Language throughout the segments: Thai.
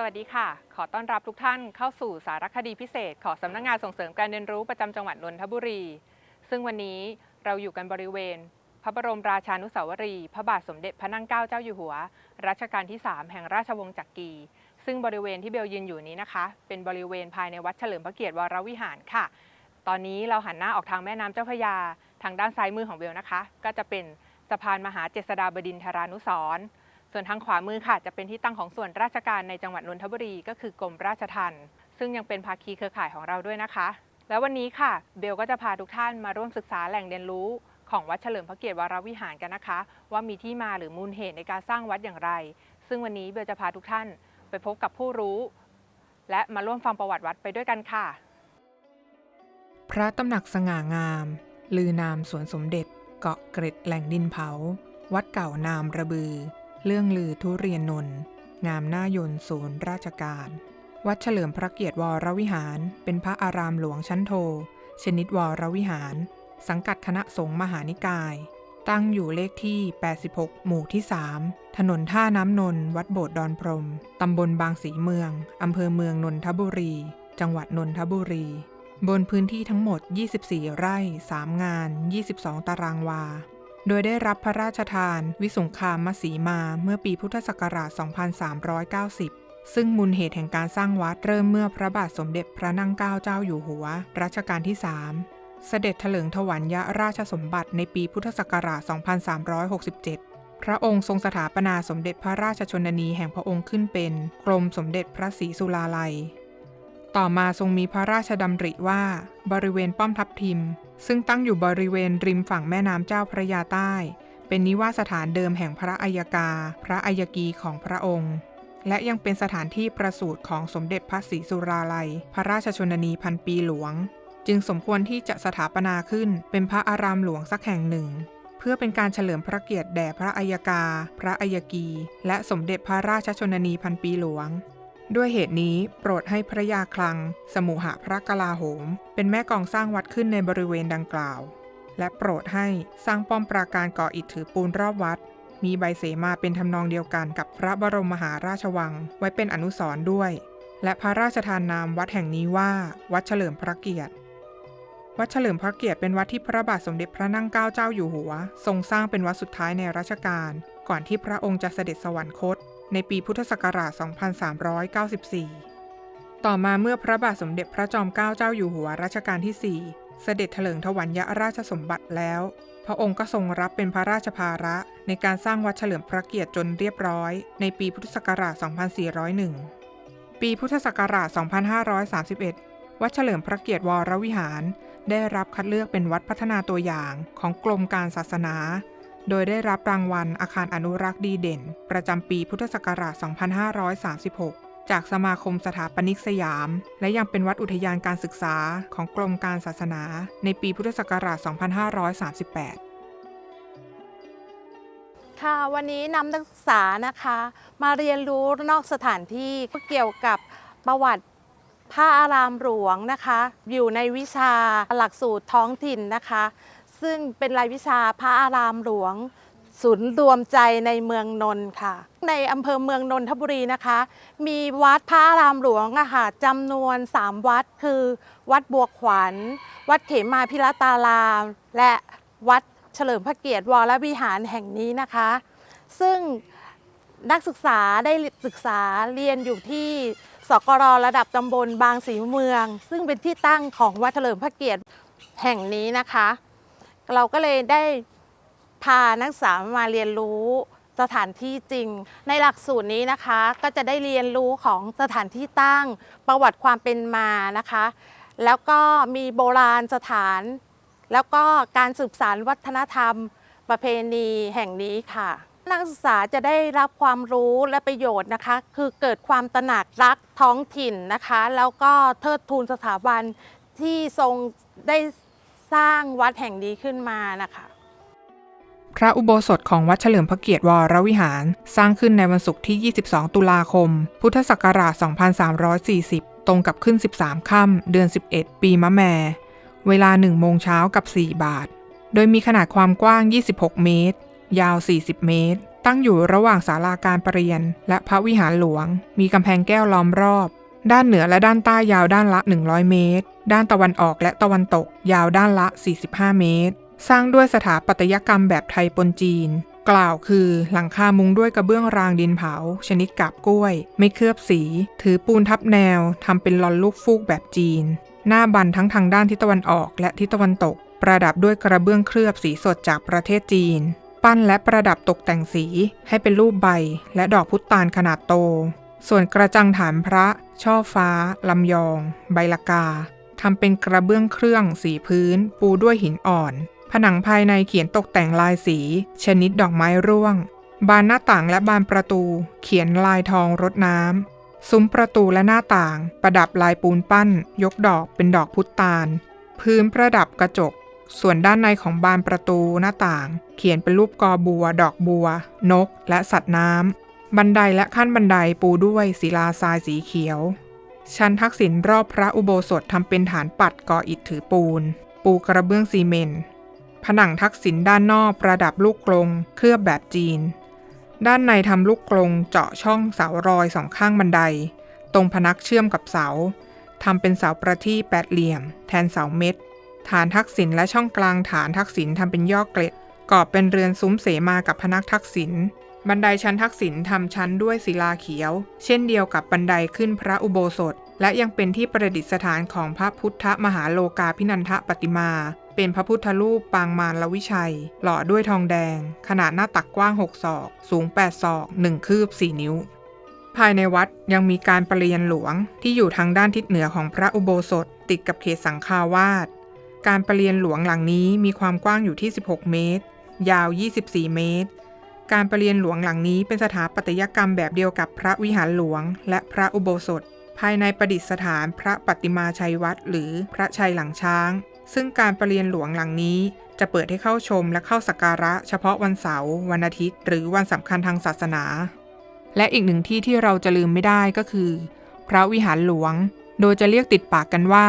สวัสดีค่ะ ขอต้อนรับทุกท่านเข้าสู่สารคดีพิเศษ ของสำนักงานส่งเสริมการเรียนรู้ประจำจังหวัดนนทบุรี ซึ่งวันนี้เราอยู่กันบริเวณ พระบรมราชานุสาวรีย์พระบาทสมเด็จพระนั่งเกล้าเจ้าอยู่หัว รัชกาลที่ 3 แห่งราชวงศ์จักรี ซึ่งบริเวณที่เบลยืนอยู่นี้นะคะ เป็นบริเวณภายในวัดเฉลิมพระเกียรติวรวิหารค่ะ ตอนนี้เราหันหน้าออกทางแม่น้ำเจ้าพระยา ทางด้านซ้ายมือของเบลนะคะ ก็จะเป็นสะพานมหาเจษฎาบดินทรานุสรณ์ ส่วนทางขวามือค่ะ จะเป็นที่ตั้งของส่วนราชการในจังหวัดนนทบุรีก็คือกรมราชทัณฑ์ซึ่งยังเป็นภาคีเครือข่ายของเราด้วยนะคะ แล้ววันนี้ค่ะ เบลก็จะพาทุกท่านมาร่วมศึกษาแหล่งเรียนรู้ของวัดเฉลิมพระเกียรติวรวิหารกันนะคะ ว่ามีที่มาหรือมูลเหตุในการสร้างวัดอย่างไร ซึ่งวันนี้เบลจะพาทุกท่านไปพบกับผู้รู้ และมาร่วมฟังประวัติวัดไปด้วยกันค่ะ พระตำหนักสง่างาม ลือนามสวนสมเด็จ เกาะเกร็ดแหล่งดินเผา วัดเก่านามระบือ เรื่องลือทุเรียนนนท์งามหน้ายนศูนย์ราชการ วัดเฉลิมพระเกียรติวรวิหาร เป็นพระอารามหลวงชั้นโท ชนิดวรวิหาร สังกัดคณะสงฆ์มหานิกาย ตั้งอยู่เลขที่ 86 หมู่ที่ 3 ถนนท่าน้ำนนท์วัดโบสถ์ดอนพรม ตำบลบางสีเมือง อำเภอเมืองนนทบุรี จังหวัดนนทบุรี บนพื้นที่ทั้งหมด 24 ไร่ 3 งาน 22 ตารางวา โดยได้รับพระราชทาน วิสุงคามสีมาเมื่อปีพุทธศักราช 2390 ซึ่งมูลเหตุแห่งการสร้างวัดเริ่มเมื่อพระบาทสมเด็จพระนั่งเกล้าเจ้าอยู่หัว รัชกาลที่ 3 เสด็จเถลิงถวัลยราชสมบัติในปีพุทธศักราช 2367 พระองค์ทรงสถาปนาสมเด็จพระราชชนนีแห่งพระองค์ขึ้นเป็นกรมสมเด็จพระศรีสุราลัย ต่อมาทรงมีพระราชดำริว่า บริเวณป้อมทับทิม ซึ่งตั้งอยู่บริเวณริมฝั่งแม่น้ำเจ้าพระยาใต้ เป็นนิวาสถานเดิมแห่งพระอัยกา พระอัยกีของพระองค์ และยังเป็นสถานที่ประสูติของสมเด็จพระศรีสุราลัย พระราชชนนีพันปีหลวง จึงสมควรที่จะสถาปนาขึ้นเป็นพระอารามหลวงสักแห่งหนึ่งเพื่อเป็นการเฉลิมพระเกียรติแด่พระอัยกา พระอัยกี และสมเด็จพระราชชนนีพันปีหลวง ด้วยเหตุนี้โปรดให้พระยาคลัง สมุหะพระกลาโหม เป็นแม่กองสร้างวัดขึ้นในบริเวณดังกล่าว และโปรดให้สร้างป้อมปราการก่ออิฐถือปูนรอบวัด มีใบเสมาเป็นทำนองเดียวกันกับพระบรมมหาราชวังไว้เป็นอนุสรณ์ด้วย และพระราชทานนามวัดแห่งนี้ว่า วัดเฉลิมพระเกียรติ วัดเฉลิมพระเกียรติเป็นวัดที่พระบาทสมเด็จพระนั่งเกล้าเจ้าอยู่หัว ทรงสร้างเป็นวัดสุดท้ายในรัชกาลก่อนที่พระองค์จะเสด็จสวรรคต ในปีพุทธศักราช 2394 ต่อมาเมื่อพระบาทสมเด็จพระจอมเกล้าเจ้าอยู่หัวรัชกาลที่ 4 เสด็จเถลิงถวัลยราชสมบัติแล้ว พระองค์ก็ทรงรับเป็นพระราชภาระในการสร้างวัดเฉลิมพระเกียรติจนเรียบร้อย ในปีพุทธศักราช 2401 ปีพุทธศักราช 2531 วัดเฉลิมพระเกียรติวรวิหาร ได้รับคัดเลือกเป็นวัดพัฒนาตัวอย่างของกรมการศาสนา โดยได้รับรางวัลอาคารอนุรักษ์ดีเด่น ประจำปีพุทธศักราช 2536 จากสมาคมสถาปนิกสยาม และยังเป็นวัดอุทยานการศึกษาของกรมการศาสนา ในปีพุทธศักราช 2538ค่ะวันนี้นำนักศึกษานะคะมาเรียนรู้นอกสถานที่เกี่ยวกับประวัติพระอารามหลวงนะคะ อยู่ในวิชาหลักสูตรท้องถิ่นนะคะ ซึ่งเป็นรายวิชาพระอารามหลวง ศูนย์รวมใจในเมืองนนท์ค่ะ ในอำเภอเมืองนนทบุรีนะคะ มีวัดพระอารามหลวงอะค่ะจำนวน 3 วัดคือ วัดบัวขวัญ วัดเขมาพิรตาราม และวัดเฉลิมพระเกียรติวรวิหารแห่งนี้นะคะ ซึ่งนักศึกษาได้ศึกษาเรียนอยู่ที่สกรระดับตำบลบางสีเมือง ซึ่งเป็นที่ตั้งของวัดเฉลิมพระเกียรติแห่งนี้นะคะ เราก็เลยได้พานักศึกษามาเรียนรู้สถานที่จริง ในหลักสูตรนี้นะคะก็จะได้เรียนรู้ของสถานที่ตั้ง ประวัติความเป็นมานะคะ แล้วก็มีโบราณสถาน แล้วก็การสืบสานวัฒนธรรม ประเพณีแห่งนี้ค่ะนักศึกษาจะได้รับความรู้และประโยชน์นะคะ คือเกิดความตระหนักรักท้องถิ่นนะคะ แล้วก็เทิดทูนสถาบันที่ทรงได้ สร้างวัดแห่งนี้ขึ้นมานะคะพระอุโบสถของวัดเฉลิมพระเกียรติวรวิหาร สร้างขึ้นในวันศุกร์ที่ 22 ตุลาคม พุทธศักราช 2340 ตรงกับขึ้น 13 ค่ำเดือน 11 ปีมะแม่ เวลา 1 โมงเช้ากับ 4 บาท โดยมีขนาดความกว้าง 26 เมตร ยาว 40 เมตรตั้งอยู่ระหว่างศาลาการประเรียน และพระวิหารหลวง มีกำแพงแก้วล้อมรอบ ด้านเหนือและด้านใต้ยาวด้านละ 100 เมตร ด้านตะวันออกและตะวันตกยาวด้านละ 45 เมตร สร้างด้วยสถาปัตยกรรมแบบไทยปนจีน กล่าวคือ หลังคามุงด้วยกระเบื้องรางดินเผา ชนิดกาบกล้วย ไม่เคลือบสี ถือปูนทับแนวทำเป็นลอนลูกฟูกแบบจีน หน้าบันทั้งทางด้านทิศตะวันออกและทิศตะวันตก ประดับด้วยกระเบื้องเคลือบสีสดจากประเทศจีน ปั้นและประดับตกแต่งสีให้เป็นรูปใบ และดอกพุตานขนาดโต ส่วนกระจังฐานพระ ช่อฟ้า ลำยอง ใบละกาทำเป็นกระเบื้องเครื่องสีพื้น ปูด้วยหินอ่อน ผนังภายในเขียนตกแต่งลายสี ชนิดดอกไม้ร่วง บานหน้าต่างและบานประตู เขียนลายทองรดน้ำซุ้มประตูและหน้าต่าง ประดับลายปูนปั้น ยกดอกเป็นดอกพุตาน พื้นประดับกระจก ส่วนด้านในของบานประตูหน้าต่าง เขียนเป็นรูปกอบัว ดอกบัว นก และสัตว์น้ำ บันไดและขั้นบันไดปูด้วยศิลาทรายสีเขียว ชั้นทักษิณรอบพระอุโบสถทำเป็นฐานปัดก่ออิฐถือปูน ปูกระเบื้องซีเมนต์ผนังทักษิณด้านนอกประดับลูกกลง เคลือบแบบจีน ด้านในทำลูกกลงเจาะช่องเสารอยสองข้างบันได ตรงพนักเชื่อมกับเสาทำเป็นเสาประที่แปดเหลี่ยม แทนเสาเม็ด ฐานทักษิณและช่องกลางฐานทักษิณทำเป็นย่อเกล็ดก่อเป็นเรือนซุ้มเสมากับพนักทักษิณ บันไดชั้นทักษิณทำชั้นด้วยศิลาเขียว เช่นเดียวกับบันไดขึ้นพระอุโบสถ และยังเป็นที่ประดิษฐานของพระพุทธมหาโลกาพินันทปฏิมา เป็นพระพุทธรูปปางมารลวิชัย หล่อด้วยทองแดง ขนาดหน้าตักกว้าง 6 ศอก สูง 8 ศอก 1 คืบ 4 นิ้ว ภายในวัดยังมีการประเรียนหลวงที่อยู่ทางด้านทิศเหนือของพระอุโบสถ ติดกับเขตสังฆาวาสการประเรียนหลวงหลังนี้มีความกว้างอยู่ที่ 16 เมตร ยาว 24 เมตร การประเรียนหลวงหลังนี้เป็นสถาปัตยกรรมแบบเดียวกับพระวิหารหลวง และพระอุโบสถ ภายในประดิษฐานพระปฏิมาชัยวัดหรือพระชัยหลังช้าง ซึ่งการประเรียนหลวงหลังนี้จะเปิดให้เข้าชมและเข้าสักการะเฉพาะวันเสาร์วันอาทิตย์ หรือวันสำคัญทางศาสนา และอีกหนึ่งที่ที่เราจะลืมไม่ได้ก็คือ พระวิหารหลวง โดยจะเรียกติดปากกันว่า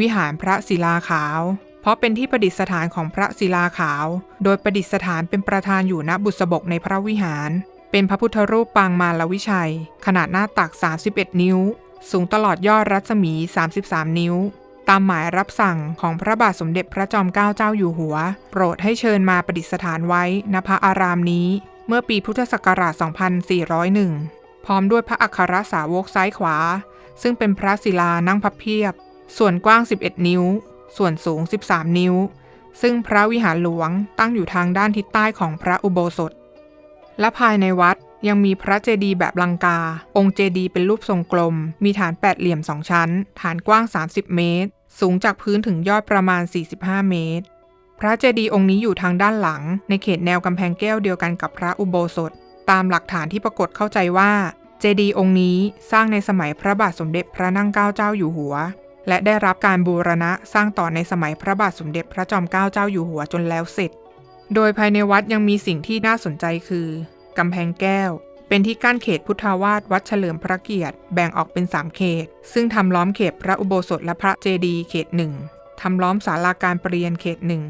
วิหารพระศิลาขาว เพราะเป็นที่ประดิษฐานของพระศิลาขาว โดยประดิษฐานเป็นประธานอยู่ณบุษบกในพระวิหาร เป็นพระพุทธรูปปางมารวิชัย ขนาดหน้าตัก 31 นิ้ว สูงตลอดยอดรัศมี 33 นิ้ว ตามหมายรับสั่งของพระบาทสมเด็จพระจอมเกล้าเจ้าอยู่หัว โปรดให้เชิญมาประดิษฐานไว้ณพระอารามนี้ เมื่อปีพุทธศักราช 2401 พร้อมด้วยพระอัครสาวกซ้ายขวา ซึ่งเป็นพระศิลานั่งพับเพียบ ส่วนกว้าง 11 นิ้ว ส่วนสูง 13 นิ้ว ซึ่งพระวิหารหลวงตั้งอยู่ทางด้านทิศใต้ของพระอุโบสถ และภายในวัดยังมีพระเจดีย์แบบลังกา องค์เจดีย์เป็นรูปทรงกลม มีฐานแปดเหลี่ยมสองชั้น ฐานกว้าง 30 เมตร สูงจากพื้นถึงยอดประมาณ 45 เมตร พระเจดีย์องค์นี้อยู่ทางด้านหลัง ในเขตแนวกำแพงแก้วเดียวกันกับพระอุโบสถ ตามหลักฐานที่ปรากฏเข้าใจว่า เจดีย์องค์นี้สร้างในสมัยพระบาทสมเด็จพระนั่งเกล้าเจ้าอยู่หัว และได้รับการบูรณะสร้างต่อในสมัยพระบาทสมเด็จพระจอมเกล้าเจ้าอยู่หัวจนแล้วเสร็จ โดยภายในวัดยังมีสิ่งที่น่าสนใจคือกำแพงแก้ว เป็นที่กั้นเขตพุทธาวาสวัดเฉลิมพระเกียรติ แบ่งออกเป็น3เขต ซึ่งทำล้อมเขตพระอุโบสถและพระเจดีย์เขตหนึ่งทำล้อมศาลาการประเรียนเขตหนึ่ง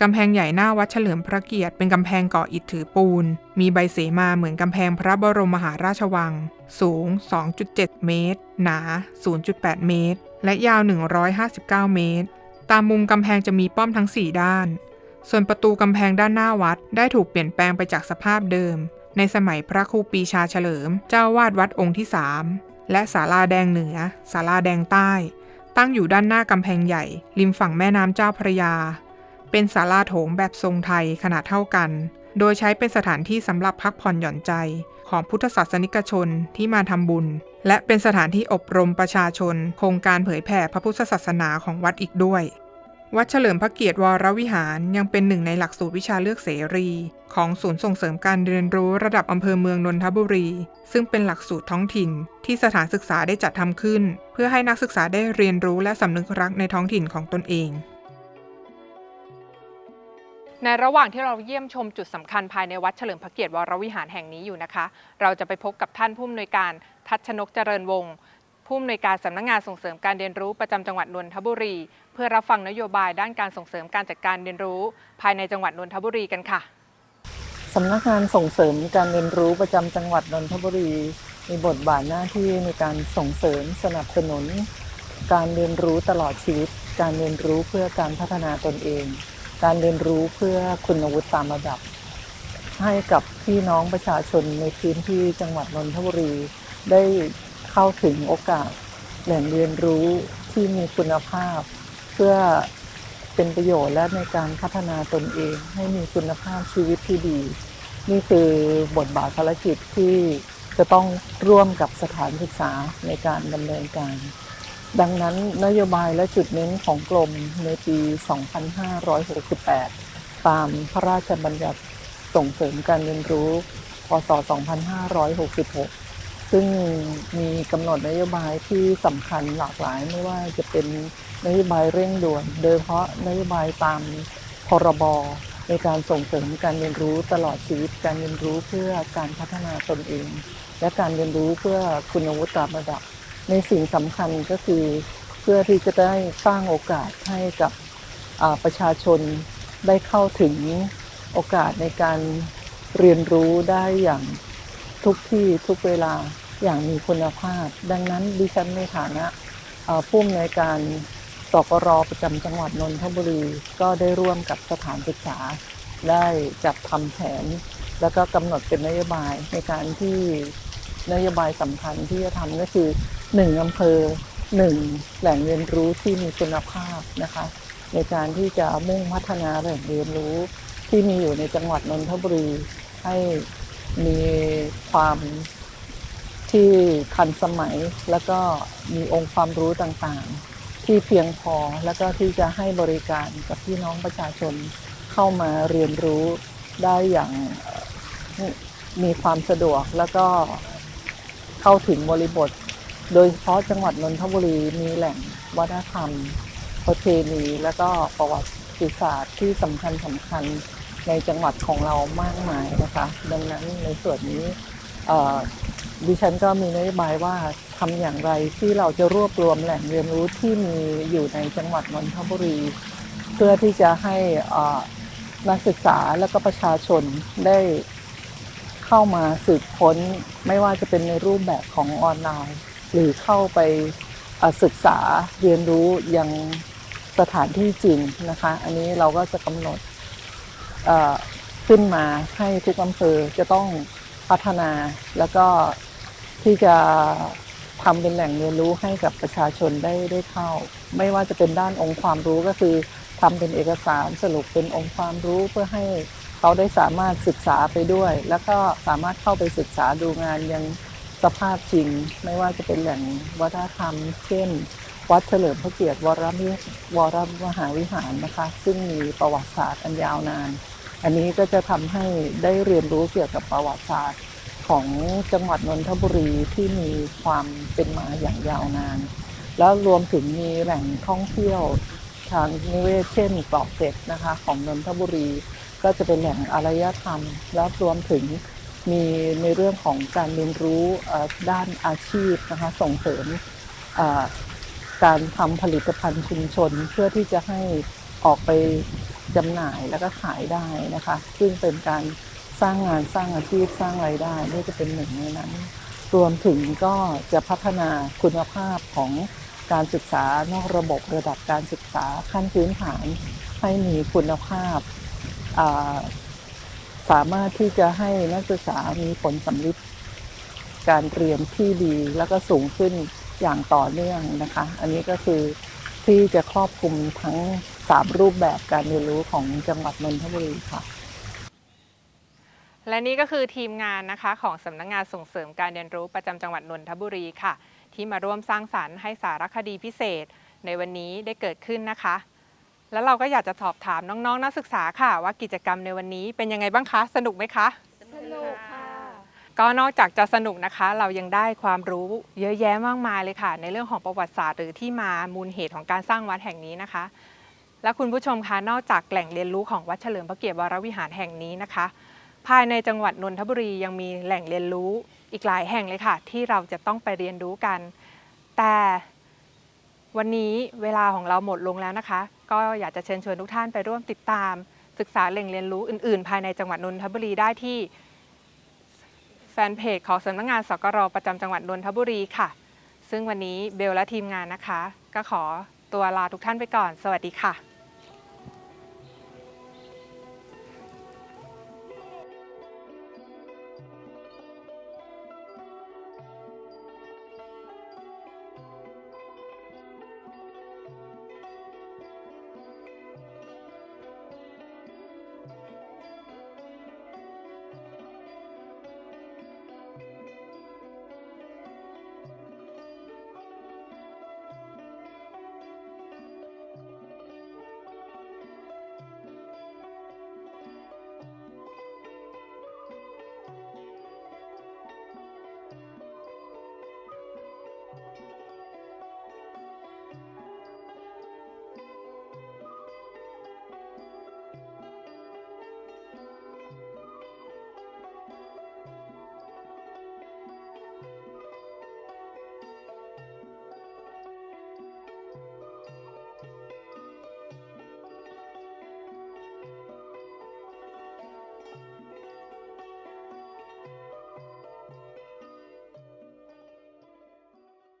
กำแพงใหญ่หน้าวัดเฉลิมพระเกียรติเป็นกำแพงก่ออิฐถือปูน มีใบเสมาเหมือนกำแพงพระบรมมหาราชวัง สูง 2.7 เมตร หนา 0.8 เมตร และยาว 159 เมตร ตามมุมกำแพงจะมีป้อมทั้ง 4 ด้าน ส่วนประตูกำแพงด้านหน้าวัดได้ถูกเปลี่ยนแปลงไปจากสภาพเดิม ในสมัยพระครูปีชาเฉลิม เจ้าวาดวัดองค์ที่ 3 และศาลาแดงเหนือศาลาแดงใต้ ตั้งอยู่ด้านหน้ากำแพงใหญ่ ริมฝั่งแม่น้ำเจ้าพระยา เป็นศาลาโถงแบบทรงไทยขนาดเท่ากัน โดยใช้เป็นสถานที่สำหรับพักผ่อนหย่อนใจ ของพุทธศาสนิกชนที่มาทำบุญ และเป็นสถานที่อบรมประชาชน โครงการเผยแผ่พระพุทธศาสนาของวัดอีกด้วย วัดเฉลิมพระเกียรติวรวิหารยังเป็นหนึ่งในหลักสูตรวิชาเลือกเสรี ของศูนย์ส่งเสริมการเรียนรู้ระดับอำเภอเมืองนนทบุรี ซึ่งเป็นหลักสูตรท้องถิ่น ที่สถานศึกษาได้จัดทำขึ้น เพื่อให้นักศึกษาได้เรียนรู้และสำนึกรักในท้องถิ่นของตนเอง ในระหว่างที่เราเยี่ยมชมจุดสำคัญภายในวัดเฉลิมพระเกียรติวรวิหารแห่งนี้อยู่นะคะ เราจะไปพบกับท่านผู้อำนวยการทัชนกเจริญวงศ์ผู้อำนวยการสำนักงานส่งเสริมการเรียนรู้ประจำจังหวัดนนทบุรี เพื่อรับฟังนโยบายด้านการส่งเสริมการจัดการเรียนรู้ ภายในจังหวัดนนทบุรีกันค่ะสำนักงานส่งเสริมการเรียนรู้ประจำจังหวัดนนทบุรี มีบทบาทหน้าที่ในการส่งเสริมสนับสนุน การเรียนรู้ตลอดชีวิต การเรียนรู้เพื่อการพัฒนาตนเอง การเรียนรู้เพื่อคุณวุฒิตามระดับ ให้กับพี่น้องประชาชนในพื้นที่จังหวัดนนทบุรี ได้เข้าถึงโอกาสแหล่งเรียนรู้ที่มีคุณภาพ เพื่อเป็นประโยชน์และในการพัฒนาตนเอง ให้มีคุณภาพชีวิตที่ดี นี่คือบทบาทภารกิจที่จะต้องร่วมกับสถานศึกษาในการดำเนินการ ดังนั้นนโยบายและจุดเน้นของกรมในปี 2568 ตามพระราชบัญญัติส่งเสริมการเรียนรู้ พศ 2566 ซึ่งมีกำหนดนโยบายที่สำคัญหลากหลายไม่ว่าจะเป็นนโยบายเร่งด่วน โดยเฉพาะนโยบายตามพรบในการส่งเสริมการเรียนรู้ตลอดชีวิตการเรียนรู้เพื่อการพัฒนาตนเอง และการเรียนรู้เพื่อคุณวุฒิตามระดับ ในสิ่งสำคัญก็คือเพื่อที่จะได้สร้างโอกาสให้กับประชาชนได้เข้าถึงโอกาสในการเรียนรู้ได้อย่างทุกที่ทุกเวลาอย่างมีคุณภาพ ดังนั้นดิฉันในฐานะผู้อำนวยการสกรประจำจังหวัดนนทบุรี ก็ได้ร่วมกับสถานศึกษา ได้จัดทำแผน แล้วก็กำหนดเป็นนโยบายในการที่นโยบายสำคัญที่จะทำก็คือ หนึ่งอำเภอหนึ่งแหล่งเรียนรู้ที่มีคุณภาพนะคะ ในการที่จะมุ่งพัฒนาแหล่งเรียนรู้ที่มีอยู่ในจังหวัดนนทบุรีให้มีความที่ทันสมัยแล้วก็มีองค์ความรู้ต่างๆ ที่เพียงพอแล้วก็ที่จะให้บริการกับพี่น้องประชาชนเข้ามาเรียนรู้ได้อย่างมีความสะดวกแล้วก็เข้าถึงบริบท โดยเฉพาะจังหวัดนนทบุรีมีแหล่งวัฒนธรรมประเพณีและก็ประวัติศาสตร์ที่สำคัญสำคัญในจังหวัดของเรามากมายนะคะ ดังนั้นในส่วนนี้ดิฉันก็มีนโยบายว่าทำอย่างไรที่เราจะรวบรวมแหล่งเรียนรู้ที่มีอยู่ในจังหวัดนนทบุรี เพื่อที่จะให้นักศึกษาและก็ประชาชนได้เข้ามาสืบค้น ไม่ว่าจะเป็นในรูปแบบของออนไลน์ หรือเข้าไปศึกษาเรียนรู้ยังสถานที่จริงนะคะ อันนี้เราก็จะกำหนดขึ้นมาให้ทุกอำเภอจะต้องพัฒนาแล้วก็ที่จะทำเป็นแหล่งเรียนรู้ให้กับประชาชนได้ได้เข้า ไม่ว่าจะเป็นด้านองค์ความรู้ก็คือทำเป็นเอกสารสรุปเป็นองค์ความรู้เพื่อให้เขาได้สามารถศึกษาไปด้วย แล้วก็สามารถเข้าไปศึกษาดูงานยัง สภาพจริง ไม่ว่าจะเป็นแหล่งวัฒนธรรม เช่น วัดเฉลิมพระเกียรติวรมิวรมหาวิหารนะคะ ซึ่งมีประวัติศาสตร์อันยาวนาน อันนี้ก็จะทำให้ได้เรียนรู้เกี่ยวกับประวัติศาสตร์ของจังหวัดนนทบุรีที่มีความเป็นมาอย่างยาวนาน แล้วรวมถึงมีแหล่งท่องเที่ยวทางนิเวศเช่นเกาะเกร็ดนะคะ ของนนทบุรี ก็จะเป็นแหล่งอารยธรรม แล้วรวมถึง มีในเรื่องของการเรียนรู้ด้านอาชีพนะคะส่งเสริมการทำผลิตภัณฑ์ชุมชนเพื่อที่จะให้ออกไปจำหน่ายแล้วก็ขายได้นะคะ ซึ่งเป็นการสร้างงานสร้างอาชีพสร้างไรายได้นี่จะเป็นหนึ่งในนั้น รวมถึงก็จะพัฒนาคุณภาพของการศึกษานอกระบบระดับการศึกษาขั้นพื้นฐานให้มีคุณภาพ สามารถที่จะให้นักศึกษามีผลสำลิดการเรียนที่ดีแล้วก็สูงขึ้นอย่างต่อเนื่องนะคะ อันนี้ก็คือที่จะครอบคลุมทั้งสามรูปแบบการเรียนรู้ของจังหวัดนนทบุรีค่ะ และนี่ก็คือทีมงานนะคะของสำนักงานส่งเสริมการเรียนรู้ประจำจังหวัดนนทบุรีค่ะ ที่มาร่วมสร้างสารรค์ให้สารคดีพิเศษ ในวันนี้ได้เกิดขึ้นนะคะ แล้วเราก็อยากจะสอบถามน้องๆนักศึกษาค่ะ ว่ากิจกรรมในวันนี้เป็นยังไงบ้างคะ สนุกไหมคะ สนุกค่ะ ก็นอกจากจะสนุกนะคะ เรายังได้ความรู้เยอะแยะมากมายเลยค่ะ ในเรื่องของประวัติศาสตร์หรือที่มามูลเหตุของการสร้างวัดแห่งนี้นะคะ และคุณผู้ชมคะนอกจากแหล่งเรียนรู้ของวัดเฉลิมพระเกียรติวรวิหารแห่งนี้นะคะ ภายในจังหวัดนนทบุรียังมีแหล่งเรียนรู้อีกหลายแห่งเลยค่ะ ที่เราจะต้องไปเรียนรู้กัน แต่วันนี้เวลาของเราหมดลงแล้วนะคะ ก็อยากจะเชิญชวนทุกท่านไปร่วมติดตามศึกษาแหล่งเรียนรู้อื่น ๆ ภายในจังหวัดนนทบุรีได้ที่แฟนเพจของสำนักงานสกรประจำจังหวัดนนทบุรีค่ะ ซึ่งวันนี้เบลและทีมงานนะคะ ก็ขอตัวลาทุกท่านไปก่อน สวัสดีค่ะ